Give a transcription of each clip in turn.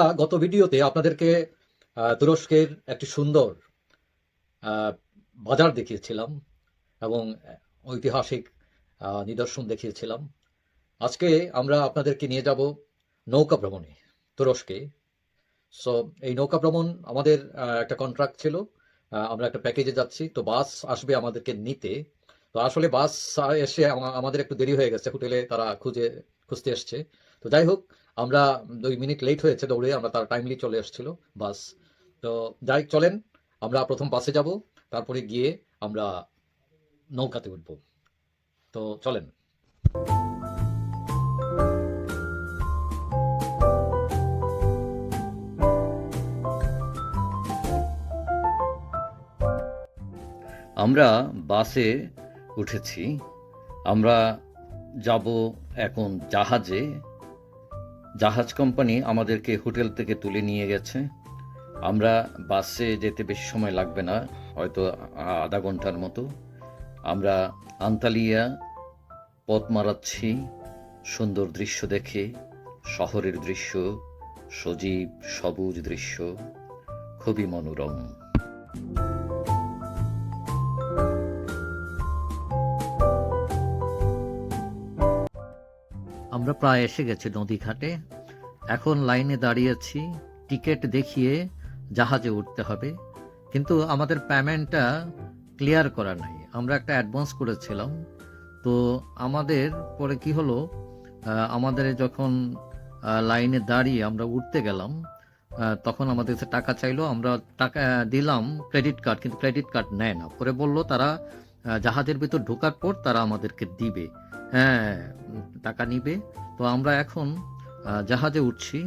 আমরা গত ভিডিওতে আপনাদেরকে তুরস্কের একটি সুন্দর বাজার দেখিয়েছিলাম এবং ঐতিহাসিক নিদর্শন দেখিয়েছিলাম। আজকে আমরা আপনাদেরকে নিয়ে যাব নৌকা ভ্রমণে, তুরস্কে। সো এই নৌকা ভ্রমণ আমাদের একটা কন্ট্রাক্ট ছিল আমরা একটা প্যাকেজে যাচ্ছি, তো বাস আসবে আমাদেরকে নিতে। তো আসলে বাস এসে আমাদের একটু দেরি হয়ে গেছে, হোটেলে তারা খুঁজে, খুঁজতে এসছে। তো যাই হোক আমরা দুই মিনিট লেট হয়েছে দৌড়ে, আমরা তার টাইমলি চলে এসেছিল বাস তো যাই চলেন, আমরা প্রথম বাসে যাব, তারপরে গিয়ে আমরা নৌকাতে উঠব। তো চলেন। আমরা বাসে উঠেছি। আমরা যাব এখন জাহাজে জাহাজ কোম্পানি আমাদেরকে হোটেল থেকে তুলে নিয়ে গেছে। আমরা বাসে যেতে বেশি সময় লাগবে না, হয়তো আধা ঘণ্টার মতো। আমরা আন্তালিয়া পথ মারাচ্ছি সুন্দর দৃশ্য দেখে, শহরের দৃশ্য, সজীব সবুজ দৃশ্য, খুবই মনোরম। আমরা প্রায় এসে গেছি নদীঘাটে। এখন লাইনে দাঁড়িয়েছি টিকিট দেখিয়ে জাহাজে উঠতে হবে। কিন্তু আমাদের পেমেন্টটা ক্লিয়ার করা নাই। আমরা একটা অ্যাডভান্স করেছিলাম। তো আমাদের পরে কি হলো আমাদের যখন লাইনে দাঁড়িয়ে আমরা উঠতে গেলাম তখন আমাদের কাছে টাকা চাইলো। আমরা টাকা দিলাম ক্রেডিট কার্ড, কিন্তু ক্রেডিট কার্ড নেয় না। পরে বলল তারা জাহাজের ভিতর ঢোকার পর তারা আমাদেরকে দিবে। হ্যাঁ টাকা নিবে। তো আমরা এখন জাহাজে উঠছি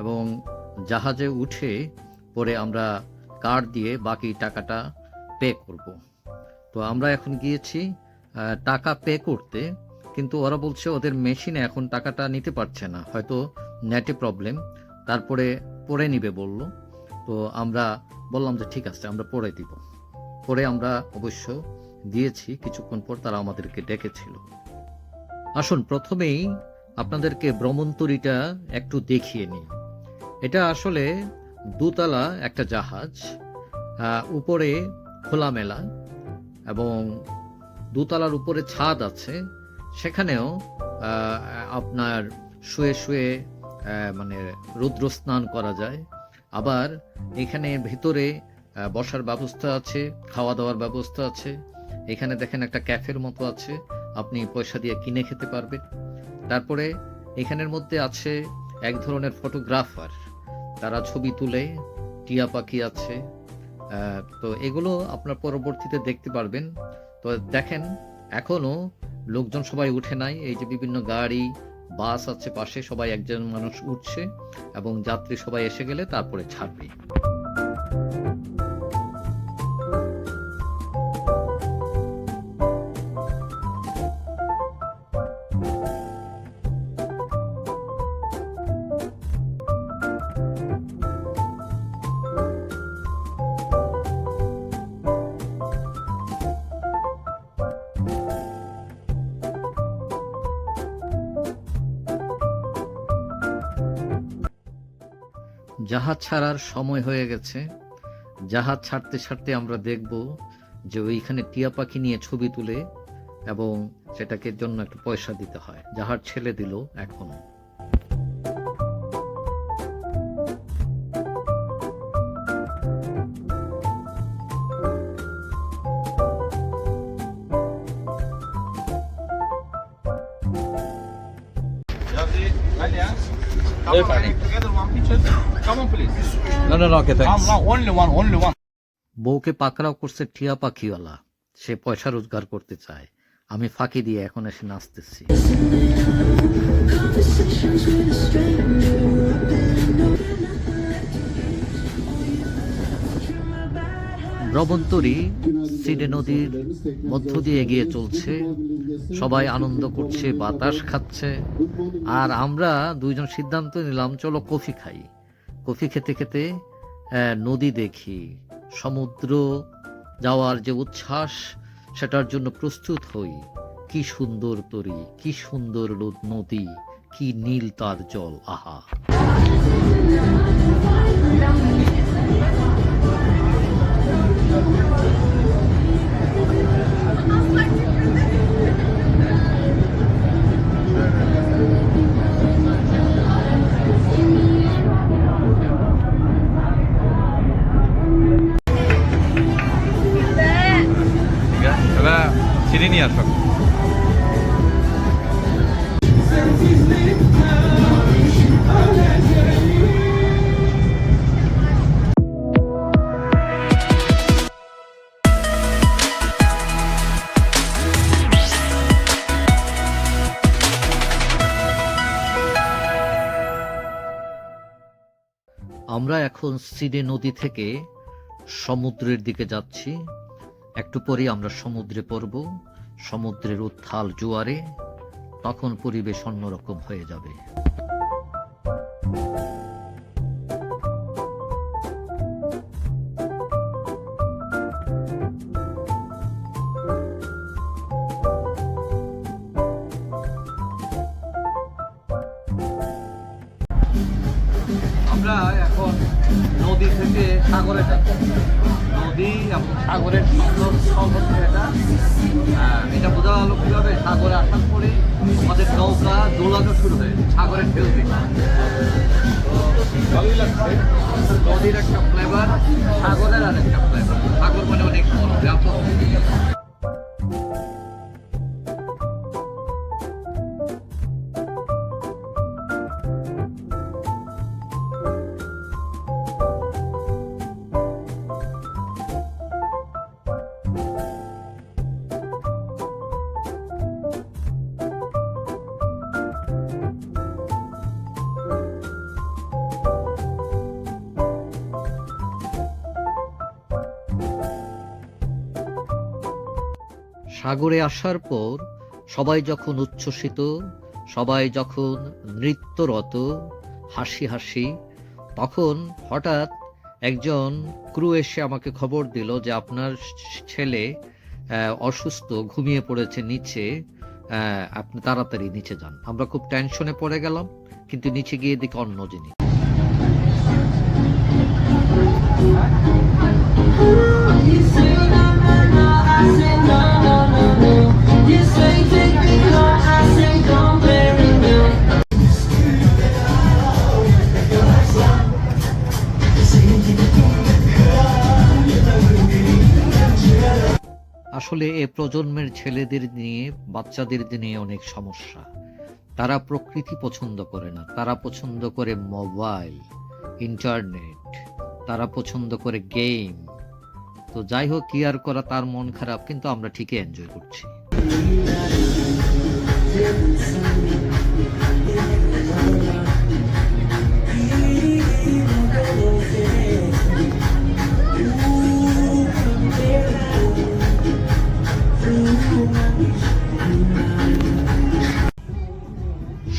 এবং জাহাজে উঠে পরে আমরা কার্ড দিয়ে বাকি টাকাটা পে করব। তো আমরা এখন গিয়েছি টাকা পে করতে, কিন্তু ওরা বলছে ওদের মেশিনে এখন টাকাটা নিতে পারছে না। হয়তো নেটে প্রবলেম, তারপরে পরে নিবে বলল। তো আমরা বললাম যে ঠিক আছে, আমরা পরে দিব। পরে আমরা অবশ্য দিয়েছি কিছুক্ষণ পর তারা আমাদেরকে ডেকেছিল। আসুন, প্রথমেই আপনাদেরকে ভ্রমণতরীটা একটু দেখিয়ে নিই। এটা আসলে দোতলা একটা জাহাজ উপরে খোলামেলা এবং দোতলার উপরে ছাদ আছে। সেখানেও আপনার শুয়ে শুয়ে মানে রুদ্র স্নান করা যায়। আবার এখানে ভিতরে বসার ব্যবস্থা আছে খাওয়া দাওয়ার ব্যবস্থা আছে। এখানে দেখেন একটা ক্যাফের মতো আছে। আপনি পয়সা দিয়ে কিনে খেতে পারবেন তারপরে এখানের মধ্যে আছে এক ধরনের ফটোগ্রাফার। তারা ছবি তুলে, টিয়া পাখি আছে। তো এগুলো আপনার পরবর্তীতে দেখতে পারবেন। তো দেখেন, এখনও লোকজন সবাই উঠে নাই। এই যে বিভিন্ন গাড়ি, বাস আছে পাশে, সবাই একজন মানুষ উঠছে এবং যাত্রী সবাই এসে গেলে তারপরে ছাড়বে। জাহাজ ছাড়ার সময় হয়ে গেছে। জাহাজ ছাড়তে ছাড়তে আমরা দেখব যে ওইখানে টিয়া পাখি নিয়ে ছবি তুলে এবং সেটাকে জন্য একটু পয়সা দিতে হয়। জাহাজ ছেলে দিল এখনও। বউকে পাকড়াও করছে টিয়া পাখিওয়ালা সে পয়সা রোজগার করতে চায় আমি ফাঁকি দিয়ে এখন এসে নাচতেছি ব্রবন্তরী সিডে নদীর মধ্য দিয়ে এগিয়ে চলছে। সবাই আনন্দ করছে, বাতাস খাচ্ছে। আর আমরা দুইজন সিদ্ধান্ত নিলাম, চলো কফি খাই। কফি খেতে খেতে নদী দেখি। সমুদ্র যাওয়ার যে উচ্ছ্বাস, সেটার জন্য প্রস্তুত হই। কি সুন্দর তরি, কি সুন্দর নদী, কি নীল তার জল, আহা। নিয়ে আসো। আমরা এখন সিডে নদী থেকে সমুদ্রের দিকে যাচ্ছি। একটু পরেই আমরা সমুদ্রে পড়ব। সমুদ্রের উত্থাল জোয়ারে তখন পরিবেশ অন্যরকম হয়ে যাবে। আমরা এখন নদী থেকে সাগরে যাচ্ছি। নদী সাগরের সুন্দর হচ্ছে এটা এটা বোঝা গেল কীভাবে? সাগরে আসার পরে আমাদের নৌকা দোলানো শুরু হয়ে, সাগরের ঢেউ ভালোই নদীর একটা ফ্লেভার সাগরের আর একটা ফ্লেভার সাগর মানে অনেক ব্যাপক। সাগরে আসার পর সবাই যখন উচ্ছ্বসিত, সবাই যখন নৃত্যরত, হাসি হাসি, তখন হঠাৎ একজন ক্রু এসে আমাকে খবর দিল যে আপনার ছেলে অসুস্থ, ঘুমিয়ে পড়েছে নিচে আপনি তাড়াতাড়ি নিচে যান। আমরা খুব টেনশনে পড়ে গেলাম, কিন্তু নিচে গিয়ে দেখি অন্য জিনিস আসলে এ প্রজন্মের ছেলেদের নিয়ে, বাচ্চাদের নিয়ে অনেক সমস্যা। তারা প্রকৃতি পছন্দ করে না। তারা পছন্দ করে মোবাইল, ইন্টারনেট, তারা পছন্দ করে গেম। তো যাই হোক, কি আর করা, তার মন খারাপ, কিন্তু আমরা ঠিকই এনজয় করছি।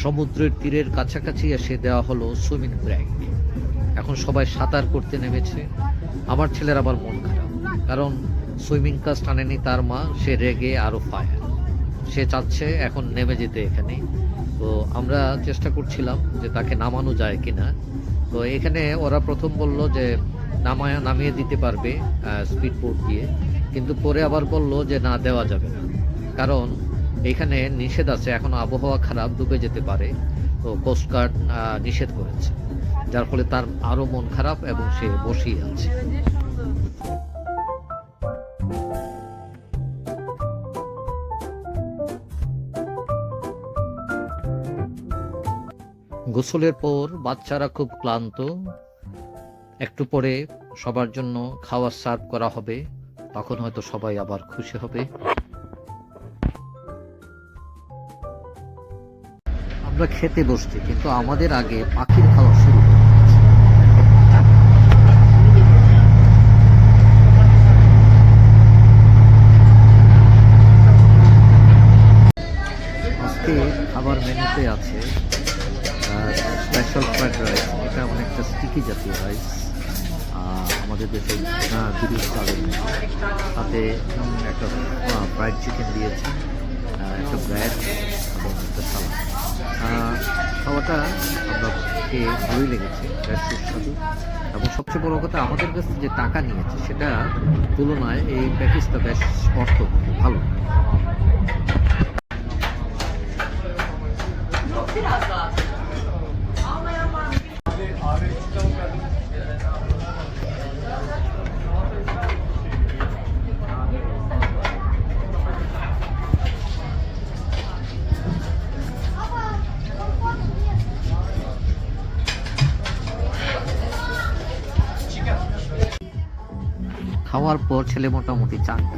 সমুদ্রের তীরের কাছাকাছি এসে দেওয়া হলো সুইমিং ব্রেক এখন সবাই সাঁতার করতে নেমেছে। আমার ছেলের আবার মন খারাপ, কারণ সুইমিং কাজ টানেনি তার মা, সে রেগে আরও ফায়ার। সে চাচ্ছে এখন নেমে যেতে এখানে। তো আমরা চেষ্টা করছিলাম যে তাকে নামানো যায় কিনা। তো এখানে ওরা প্রথম বলল যে নামায়, নামিয়ে দিতে পারবে স্পিড বোট দিয়ে। কিন্তু পরে আবার বলল যে না, দেওয়া যাবে না। কারণ এখানে নিষেধ আছে, এখন আবহাওয়া খারাপ, ডুবে যেতে পারে। তো কোস্টগার্ড নিষেধ করেছে। যার ফলে তার আরও মন খারাপ এবং সে বসেই আছে। গোসলের পর বাচ্চারা খুব ক্লান্ত। একটু পরে সবার জন্য খাবার সার্ভ করা হবে। তখন হয়তো সবাই আবার খুশি হবে। আমরা খেতে বসছি, কিন্তু আমাদের আগে পাখির খাওয়া শুরু। আজকে খাবার মেনুতে আছে স্পেশাল ফ্রাইড রাইস এটা অনেকটা স্টিকি জাতীয় রাইস আমাদের দেশে না বিরিশ চালের মতো সাথে একটা ফ্রাইড চিকেন দিয়েছে একটা ব্রেড খাওয়াটা আমরা খেয়ে ভালোই লেগেছে বেশ সুস্বাদু। এবং সবচেয়ে বড় কথা, আমাদের কাছে যে টাকা নিয়েছে, সেটা তুলনায় এই প্যাকেজটা বেশ অর্থ ভালো। খাওয়ার পর ছেলে মোটামুটি চাঙ্গা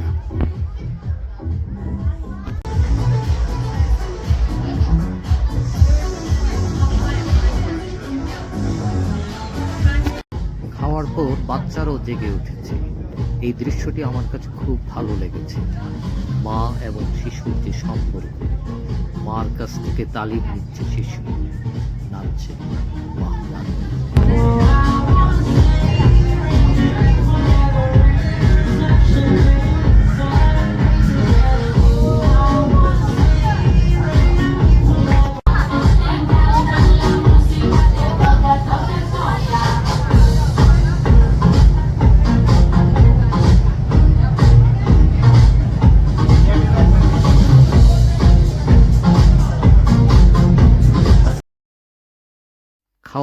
খাওয়ার পর বাচ্চারাও জেগে উঠেছে। এই দৃশ্যটি আমার কাছে খুব ভালো লেগেছে। মা এবং শিশুর যে সম্পর্ক, মার কাছ থেকে তালিম নিচ্ছে শিশু। নাচছে। বাহ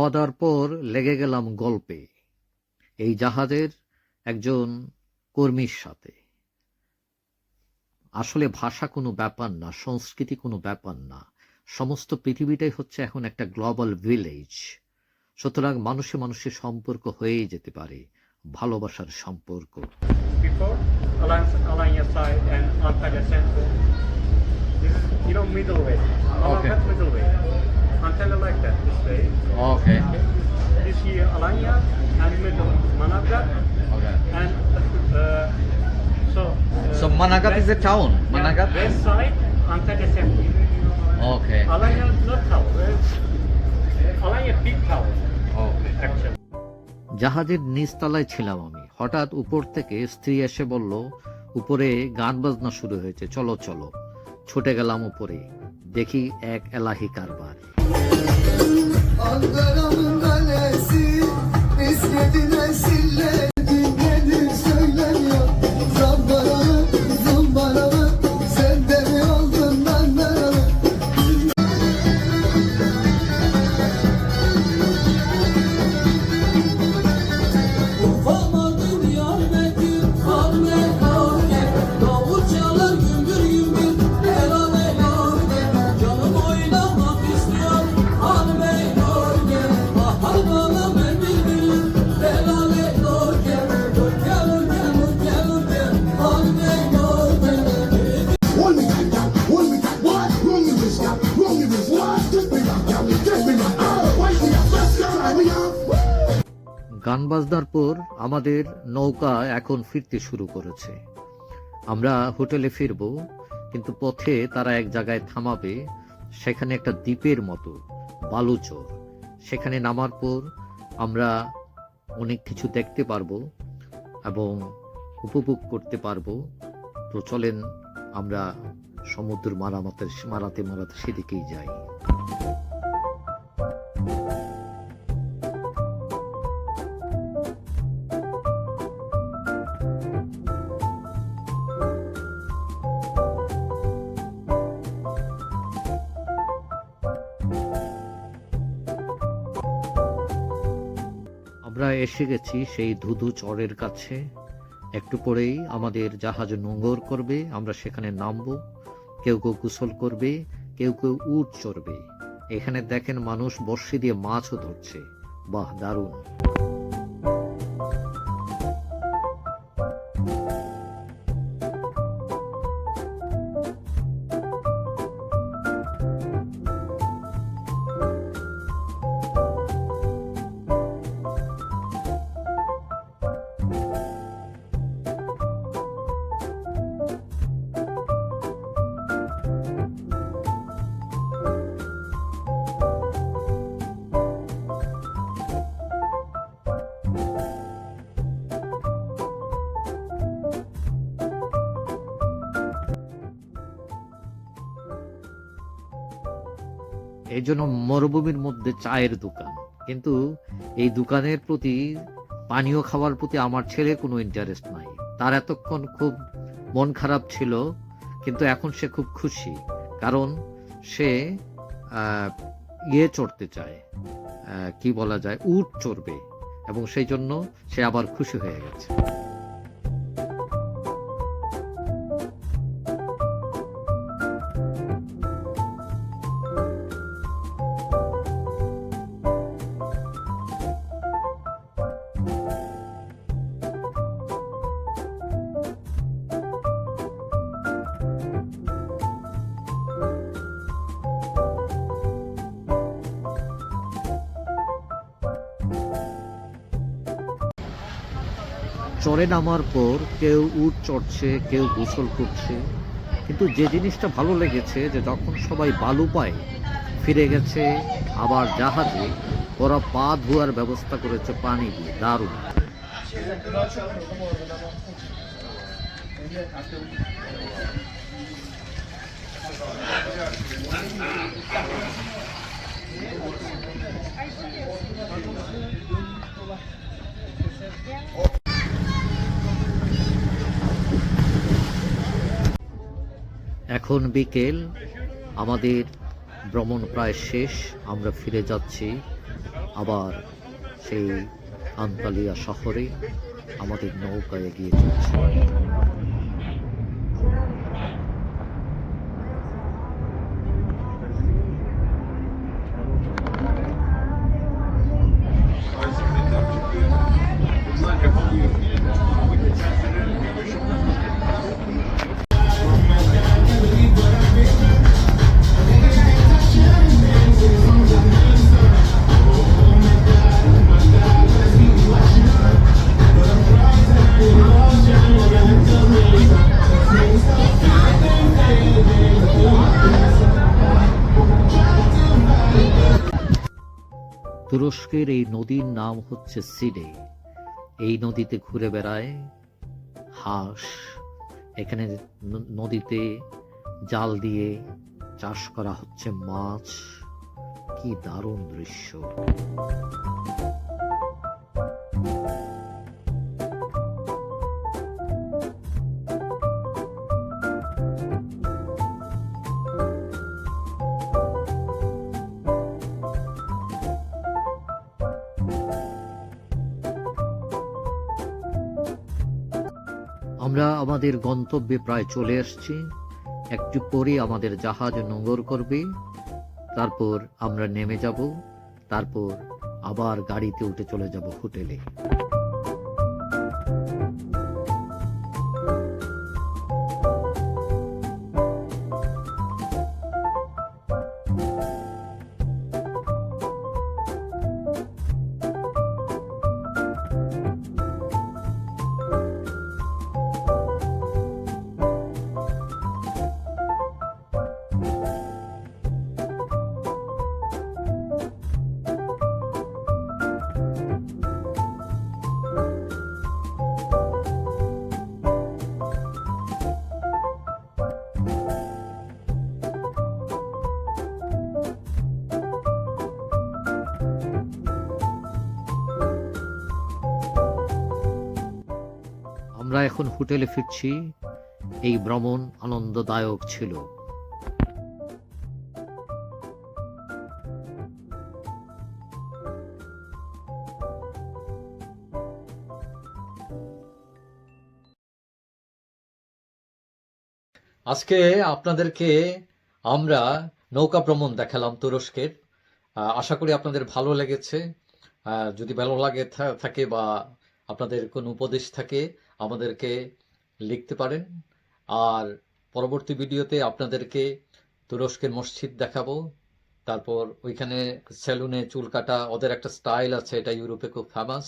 খাওয়া দাওয়ার পর লেগে গেলাম গল্পে এই জাহাজের একজন কর্মীর সাথে আসলে ভাষা কোনো ব্যাপার না সংস্কৃতি কোনো ব্যাপার না সমস্ত পৃথিবীটাই হচ্ছে এখন একটা গ্লোবাল ভিলেজ সুতরাং মানুষে মানুষের সম্পর্ক হয়েই যেতে পারে ভালোবাসার সম্পর্ক. This is, you know, middle way. Okay. Middle way. Antalya like that, this way. Okay You see Alanya and middle Manavgat okay and uh, so. Uh, So Manavgat is a west- town, yeah, west side Antalya Central. Okay Alanya not town. uh, Alanya big town okay actually. জাহাজের নিচতলায় ছিলাম আমি হঠাৎ উপর থেকে স্ত্রী এসে বলল উপরে গান বাজনা শুরু হয়েছে চলো চলো ছুটে গেলাম উপরে দেখি এক এলাহি কারবার Ankara গান বাজনার পর আমাদের নৌকা এখন ফিরতে শুরু করেছে। আমরা হোটেলে ফিরব, কিন্তু পথে তারা এক জায়গায় থামাবে, সেখানে একটা দ্বীপের মতো, বালুচর। সেখানে নামার পর আমরা অনেক কিছু দেখতে পারব এবং উপভোগ করতে পারব। তো চলেন আমরা সমুদ্র মারামাতের, মারাতে মারাতে সেদিকেই যাই। এসে গেছি সেই ধুধু চরের কাছে। একটু পরেই আমাদের জাহাজ নোঙর করবে, আমরা সেখানে নামব। কেউ কেউ গুসল করবে, কেউ কেউ উট চড়বে। এখানে দেখেন মানুষ বর্ষি দিয়ে মাছও ধরছে। বাহ, দারুণ। এই জন্য মরুভূমির মধ্যে চায়ের দোকান। কিন্তু এই দোকানের প্রতি, পানীয় খাওয়ার প্রতি আমার ছেলে কোনো ইন্টারেস্ট নাই। তার এতক্ষণ খুব মন খারাপ ছিল, কিন্তু এখন সে খুব খুশি। কারণ সে ইয়ে চড়তে চায় কি বলা যায়, উট চড়বে। এবং সেই জন্য সে আবার খুশি হয়ে গেছে। চড়ে নামার পর কেউ উট চড়ছে, কেউ গোসল করছে। কিন্তু যে জিনিসটা ভালো লেগেছে, যে যখন সবাই বালু পায়, ফিরে গেছে, আবার জাহাজে, ওরা পা ধোয়ার ব্যবস্থা করেছে, পানি দিয়ে। দারুণ। এখন বিকেল, আমাদের ভ্রমণ প্রায় শেষ, আমরা ফিরে যাচ্ছি আবার সেই আন্তালিয়া শহরে, আমাদের নৌকায় এগিয়ে চলছে। তুরস্কের এই নদীর নাম হচ্ছে সিডে। এই নদীতে ঘুরে বেড়ায় হাঁস। এখানে নদীতে জাল দিয়ে চাষ করা হচ্ছে মাছ। কি দারুণ দৃশ্য। আমরা আমাদের গন্তব্যে প্রায় চলে আসছি। একটু পরে আমাদের জাহাজ নোঙর করবে। তারপর আমরা নেমে যাব। তারপর আবার গাড়িতে উঠে চলে যাব হোটেলে। এখন হোটেলে ফিরছি, এই ভ্রমণ আনন্দদায়ক ছিল। আজকে আপনাদেরকে আমরা নৌকা ভ্রমণ দেখালাম তুরস্কের। আশা করি আপনাদের ভালো লেগেছে। যদি ভালো লাগে থাকে বা আপনাদের কোনো উপদেশ থাকে আমাদেরকে লিখতে পারেন। আর পরবর্তী ভিডিওতে আপনাদেরকে তুরস্কের মসজিদ দেখাবো। তারপর ওইখানে সেলুনে চুল কাটা, ওদের একটা স্টাইল আছে, এটা ইউরোপে খুব ফেমাস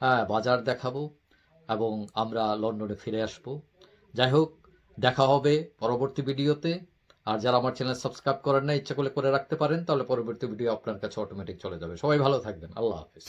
হ্যাঁ বাজার দেখাবো এবং আমরা লন্ডনে ফিরে আসব। যাই হোক, দেখা হবে পরবর্তী ভিডিওতে। আর যারা আমার চ্যানেল সাবস্ক্রাইব করেন না ইচ্ছা করলে করে রাখতে পারেন, তাহলে পরবর্তী ভিডিও আপনার কাছে অটোমেটিক চলে যাবে। সবাই ভালো থাকবেন। আল্লাহ হাফিজ।